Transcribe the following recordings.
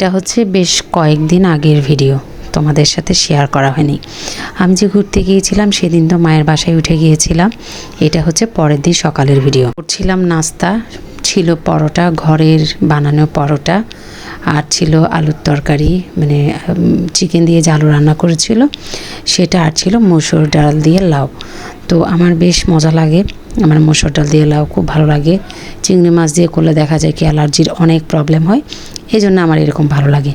এটা হচ্ছে বেশ কয়েকদিন আগের ভিডিও, তোমাদের সাথে শেয়ার করা হয়নি। আমি যে ঘুরতে গিয়েছিলাম, সেদিন তো মায়ের বাসায় উঠে গিয়েছিলাম। এটা হচ্ছে পরের দিন সকালের ভিডিও। করছিলাম নাস্তা, ছিল পরোটা, ঘরের বানানো পরোটা, আর ছিল আলুর তরকারি মানে চিকেন দিয়ে যে আলু রান্না করেছিল, সেটা আর ছিল মসুর ডাল দিয়ে লাউ। তো আমার বেশ মজা লাগে, আমার মসুর ডাল দিয়ে লাউ খুব ভালো লাগে। চিংড়ি মাছ দিয়ে করলে দেখা যায় কি অ্যালার্জির অনেক প্রবলেম হয়। এই জন্য আমার এরকম ভালো লাগে।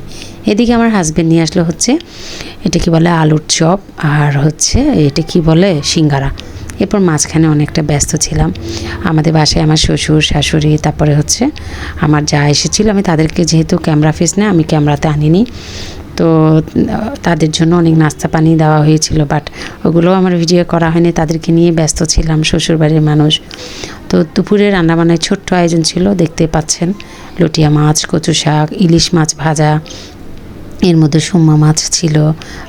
এদিকে আমার হাজব্যান্ড নিয়ে আসলো হচ্ছে, এটা কি বলে আলুর চপ আর হচ্ছে এটা কি বলে সিঙ্গারা। এরপর মাঝখানে অনেকটা ব্যস্ত ছিলাম। আমাদের বাসায় আমার শ্বশুর, শাশুড়ি, তারপরে হচ্ছে আমার যা এসেছিল আমি তাদেরকে যেহেতু ক্যামেরা ফেস না আমি ক্যামেরাতে আনিনি। তো, তাদের জন্য অনেক নাস্তা পানি দেওয়া হয়েছিল বাট ওগুলোও আমার ভিডিও করা হয়নি, তাদেরকে নিয়ে ব্যস্ত ছিলাম, শ্বশুরবাড়ির মানুষ। তো দুপুরে রান্নাবান্নায় ছোট্ট আয়োজন ছিল, দেখতে পাচ্ছেন, লটিয়া মাছ, কচু শাক, ইলিশ মাছ ভাজা এর মধ্যে সুম্মা মাছ ছিল,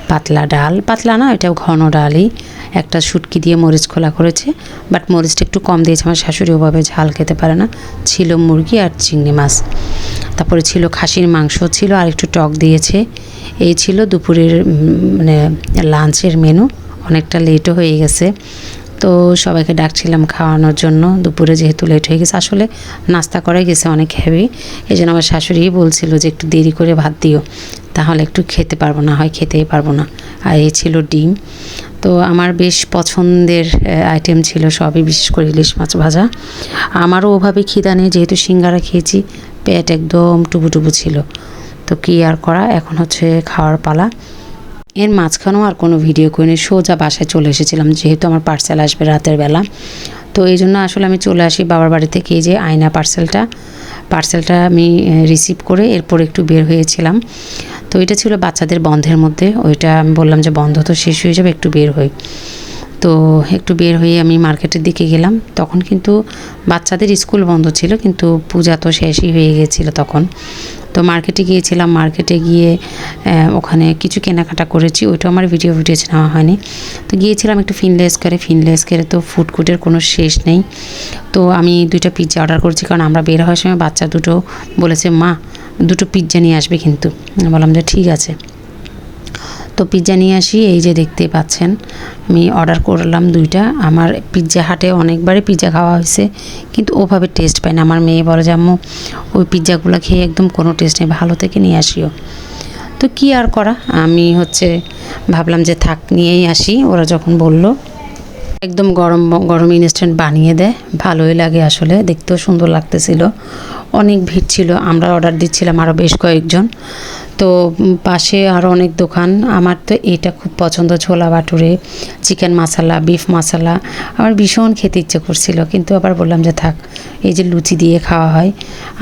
পাতলা ডাল। পাতলা না, এটাও ঘন ডালই। একটা শুটকি দিয়ে মরিচ খোলা করেছে বাট মরিচটা একটু কম দিয়েছে। আমার শাশুড়ি ওভাবে ঝাল খেতে পারে না। ছিল মুরগি আর চিংড়ি মাছ। তারপরে ছিল খাসির মাংস ছিল, আর একটু টক দিয়েছে। এই ছিল দুপুরের মানে লাঞ্চের মেনু। অনেকটা লেটও হয়ে গেছে। তো সবাইকে ডাকছিলাম খাওয়ানোর জন্য। দুপুরে যেহেতু লেট হয়ে গেছে, আসলে নাস্তা করে গেছে অনেক হেভি এই জন্য আমার শাশুড়িই বলছিল যে একটু দেরি করে ভাত দিও। তাহলে একটু খেতে পারব না, হয় খেতেই পারব না। আর এই ছিল ডিম। তো আমার বেশ পছন্দের আইটেম ছিল সবই, বিশেষ করে ইলিশ মাছ ভাজা। আমারও ওভাবে খিদা নেই, যেহেতু সিঙ্গারা খেয়েছি, পেট একদম টুবুটুবু ছিল। তো কী আর করা, এখন হচ্ছে খাওয়ার পালা। এর মাঝখানেও আর কোনো ভিডিও করিনি, সোজা বাসায় চলে এসেছিলাম, যেহেতু আমার পার্সেল আসবে রাতের বেলা। তো এই জন্য আসলে আমি চলে আসি বাবার বাড়ি থেকে এই যে আয়না পার্সেলটা পার্সেলটা আমি রিসিভ করে এরপর একটু বের হয়েছিলাম। তো এটা ছিল বাচ্চাদের বন্ধের মধ্যে। ওইটা আমি বললাম যে বন্ধ তো শেষ হয়ে যাবে, একটু বের হই। তো একটু বের হয়ে আমি মার্কেটের দিকে গেলাম। তখন কিন্তু বাচ্চাদের স্কুল বন্ধ ছিল, কিন্তু পূজা তো শেষই হয়ে গিয়েছিল তখন। তো মার্কেটে গিয়েছিলাম মার্কেটে গিয়ে ওখানে কিছু কেনাকাটা করেছি ওইটা আমার ভিডিও ফুটেজ নেওয়া হয়নি। তো গিয়েছিলাম একটু ফিনলেস করে ফিনলেস করে তো ফুড ফুডকুটের কোনো শেষ নেই। তো আমি দুইটা পিৎজা অর্ডার করছি, কারণ আমরা বের হওয়ার সময় বাচ্চা দুটো বলেছে, মা, দুটো পিৎজা নিয়ে আসবে কিন্তু। বললাম যে, ঠিক আছে। তো পিৎজা নিয়ে আসি, এই যে দেখতে পাচ্ছেন। আমি অর্ডার করলাম দুইটা। আমার পিৎজা হাটে অনেকবারই পিৎজা খাওয়া হয়েছে, কিন্তু ওভাবে টেস্ট পাই না। আমার মেয়ে বলে যে আম্মু, ওই পিৎজাগুলো খেয়ে একদম কোনো টেস্ট নেই, ভালো থেকে নিয়ে আসিও। তো কি আর করা? আমি হচ্ছে ভাবলাম যে থাক, নিয়েই আসি। ওরা যখন বলল, একদম গরম গরম ইনস্ট্যান্ট বানিয়ে দেয় ভালোই লাগে আসলে। দেখতেও সুন্দর লাগতেছিল। অনেক ভিড় ছিল, আমরা অর্ডার দিচ্ছিলাম আরও বেশ কয়েকজন। তো পাশে আরও অনেক দোকান। আমার তো এটা খুব পছন্দ, ছোলা বাটুরে চিকেন মশলা বিফ মশলা আমার ভীষণ খেতে ইচ্ছে করছিল, কিন্তু আবার বললাম যে থাক, এই যে লুচি দিয়ে খাওয়া হয়,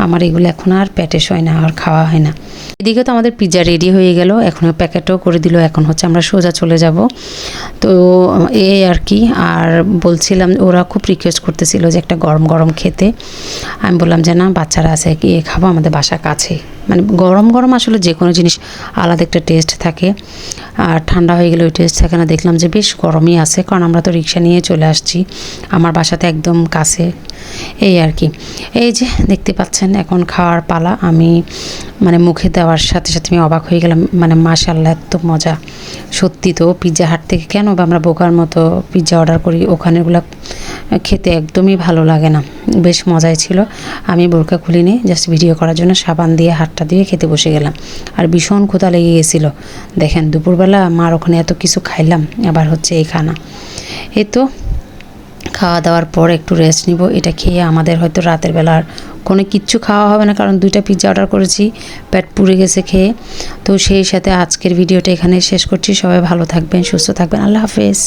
আমার এগুলো এখন আর প্যাটেস হয় না, আর খাওয়া হয় না। এদিকে তো আমাদের পিৎজা রেডি হয়ে গেল, এখন প্যাকেটও করে দিল, এখন হচ্ছে আমরা সোজা চলে যাব। তো এই আর কি, আর বলছিলাম, ওরা খুব রিকোয়েস্ট করতেছিল যে একটা গরম গরম খেতে। আমি বললাম যে না, বাচ্চারা আছে কি খাব, আমাদের বাসা কাছে। মানে গরম গরম আসলে যে কোনো জিনিস আলাদা একটা টেস্ট থাকে। আর ঠান্ডা হয়ে গেলে ওই টেস্ট থাকে না দেখলাম যে বেশ গরমই আছে, কারণ আমরা তো রিক্সা নিয়ে চলে আসছি। আমার বাসাতে একদম কাছে, এই আর কি। এই যে দেখতে পাচ্ছেন এখন খাওয়ার পালা, আমি মানে মুখে দেওয়ার সাথে সাথে আমি অবাক হয়ে গেলাম মানে মাশাল্লাহ এত মজা। সত্যি তো পিৎজা হাট থেকে কেন বা আমরা বোকার মতো পিৎজা অর্ডার করি, ওখানেরগুলো খেতে একদমই ভালো লাগে না। বেশ মজাই ছিল। আমি বোরকা খুলি খুলিনি জাস্ট ভিডিও করার জন্য সাবান দিয়ে, হাতটা দিয়ে খেতে বসে গেলাম। আর ভীষণ ক্ষুধা লেগে গেছিল। দেখেন দুপুরবেলা মার ওখানে এত কিছু খাইলাম, আবার হচ্ছে এই খানা। এই তো খাওয়া দাওয়ার পর একটু রেস্ট নিব, এটা খেয়ে আমাদের হয়তো রাতের বেলার কোনো কিচ্ছু খাওয়া হবে না, কারণ দুইটা পিৎজা অর্ডার করেছি, পেট পুড়ে গেছে খেয়ে। তো সেই সাথে আজকের ভিডিওটা এখানে শেষ করছি, সবাই ভালো থাকবেন, সুস্থ থাকবেন, আল্লাহ হাফেজ।